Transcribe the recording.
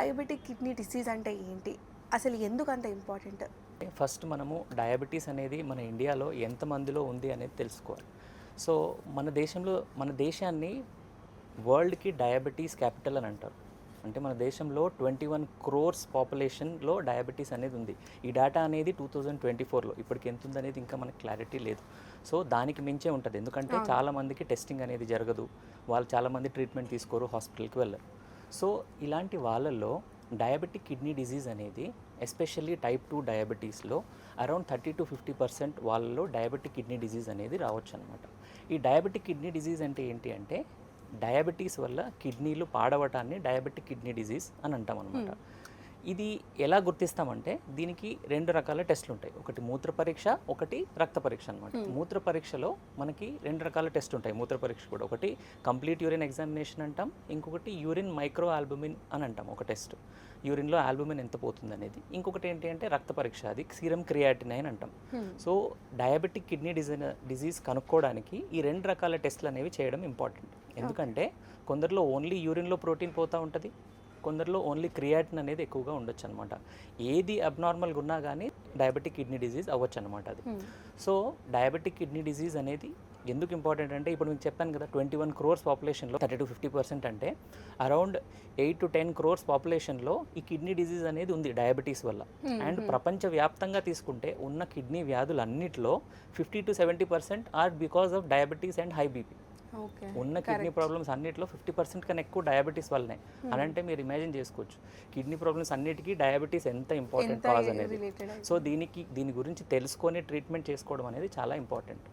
Diabetic kidney disease అంటే ఏంటి? అసలు ఎందుకు అంత ఇంపార్టెంట్? ఫస్ట్ మనము డయాబెటీస్ అనేది మన ఇండియాలో ఎంతమందిలో ఉంది అనేది తెలుసుకోవాలి. సో మన దేశంలో మన దేశాన్ని వరల్డ్కి డయాబెటీస్ క్యాపిటల్ అని అంటారు. అంటే మన దేశంలో ట్వంటీ వన్ క్రోర్స్ పాపులేషన్లో డయాబెటీస్ అనేది ఉంది. ఈ డేటా అనేది టూ థౌజండ్ ట్వంటీ ఫోర్లో ఇప్పటికి ఎంత ఉంది అనేది ఇంకా మనకి క్లారిటీ లేదు. సో దానికి మించే ఉంటుంది. ఎందుకంటే చాలా మందికి టెస్టింగ్ అనేది జరగదు. వాళ్ళు చాలామంది ట్రీట్మెంట్ తీసుకోరు హాస్పిటల్కి వెళ్ళరు. సో ఇలాంటి వాళ్ళల్లో డయాబెటిక్ కిడ్నీ డిజీజ్ అనేది especially type two డయాబెటీస్లో around thirty to fifty percent వాళ్ళలో డయాబెటిక్ కిడ్నీ డిజీజ్ అనేది రావచ్చు అనమాట ఈ డయాబెటిక్ కిడ్నీ డిజీజ్ అంటే ఏంటి అంటే డయాబెటీస్ వల్ల కిడ్నీలు పాడవటాన్ని డయాబెటిక్ కిడ్నీ డిజీజ్ అని అంటాం అనమాట hmm. ఇది ఎలా గుర్తిస్తామంటే దీనికి రెండు రకాల టెస్టులు ఉంటాయి. ఒకటి మూత్ర పరీక్ష ఒకటి రక్త పరీక్ష అనమాట మూత్ర పరీక్షలో మనకి రెండు రకాల టెస్ట్ ఉంటాయి. మూత్ర పరీక్ష కూడా ఒకటి కంప్లీట్ యూరిన్ ఎగ్జామినేషన్ అంటాం ఇంకొకటి యూరిన్ మైక్రో ఆల్బుమిన్ అని అంటాం ఒక టెస్ట్. యూరిన్లో ఆల్బుమిన్ ఎంత పోతుంది అనేది. ఇంకొకటి ఏంటి అంటే రక్త పరీక్ష అది సీరం క్రియాటినైన్ అంటాం. So diabetic kidney design disease కనుక్కోవడానికి ఈ రెండు రకాల టెస్ట్లు అనేవి చేయడం ఇంపార్టెంట్. ఎందుకంటే కొందరిలో ఓన్లీ యూరిన్లో ప్రోటీన్ పోతూ ఉంటుంది. కొందరిలో ఓన్లీ క్రియాటిన్ అనేది ఎక్కువగా ఉండొచ్చు అనమాట ఏది అబ్నార్మల్గా ఉన్నా కానీ డయాబెటిక్ కిడ్నీ డిజీజ్ అవ్వచ్చు అనమాట అది సో డయాబెటిక్ కిడ్నీ డిజీజ్ అనేది ఎందుకు ఇంపార్టెంట్ అంటే ఇప్పుడు మీకు చెప్పాను కదా ట్వంటీ వన్ క్రోర్స్ పాపులేషన్లో థర్టీ టు ఫిఫ్టీ పర్సెంట్ అంటే around eight to ten crores పాపులేషన్లో ఈ కిడ్నీ డిజీజ్ అనేది ఉంది డయాబెటీస్ వల్ల. అండ్ ప్రపంచ వ్యాప్తంగా తీసుకుంటే ఉన్న కిడ్నీ వ్యాధులు అన్నిటిలో fifty to seventy percent are because of diabetes and high BP ఉన్న కిడ్నీ ప్రాబ్లమ్స్ అన్నిటిలో ఫిఫ్టీ పర్సెంట్ కన్నా ఎక్కువ డయాబెటీస్ వల్లనే. అని అంటే మీరు ఇమాజిన్ చేసుకోవచ్చు. కిడ్నీ ప్రాబ్లమ్స్ అన్నిటికీ డయాబెటీస్ ఎంత ఇంపార్టెంట్ కాజ్ అనేది. సో దీనికి దీని గురించి తెలుసుకొని ట్రీట్మెంట్ చేసుకోవడం అనేది చాలా ఇంపార్టెంట్